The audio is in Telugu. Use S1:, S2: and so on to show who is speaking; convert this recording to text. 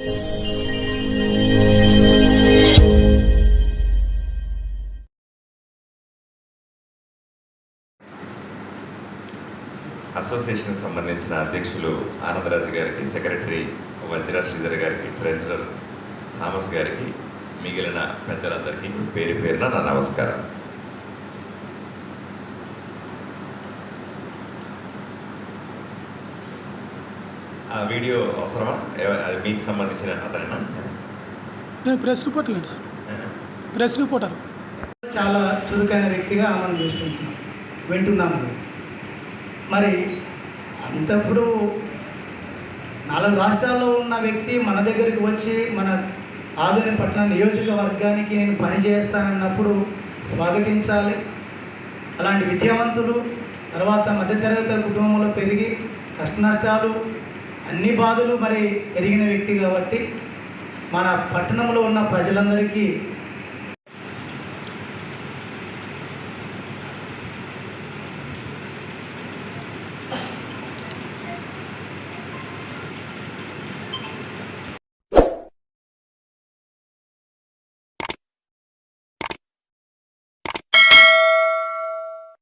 S1: అసోసియేషన్ సంబంధించిన అధ్యక్షులు ఆనందరాజు గారికి సెక్రటరీ వజ్రా శ్రీధర్ గారికి ట్రెజరర్ థామస్ గారికి మిగిలిన పెద్దలందరికీ పేరు పేరున నా నమస్కారం. ఆ వీడియో అవసరమా? అది మీకు సంబంధించిన అతనేనా?
S2: నేను ప్రెస్ రిపోర్టర్ లేండి సార్. Press reporter.
S3: చాలా చురుకైన వ్యక్తిగా మనం చూసుకుంటున్నాం. వింటున్నాము మరి అంతప్పుడు నాలుగు రాష్ట్రాల్లో ఉన్న వ్యక్తి మన దగ్గరికి వచ్చి మన ఆధునిక పట్టణ నియోజకవర్గానికి నేను పని చేస్తానన్నప్పుడు స్వాగతించాలి. అలాంటి విద్యావంతులు తర్వాత మధ్యతరగతి కుటుంబంలో పెరిగి కష్టనష్టాలు అన్ని బాధలు మరి ఎరిగిన వ్యక్తి కాబట్టి మన పట్టణంలో ఉన్న ప్రజలందరికీ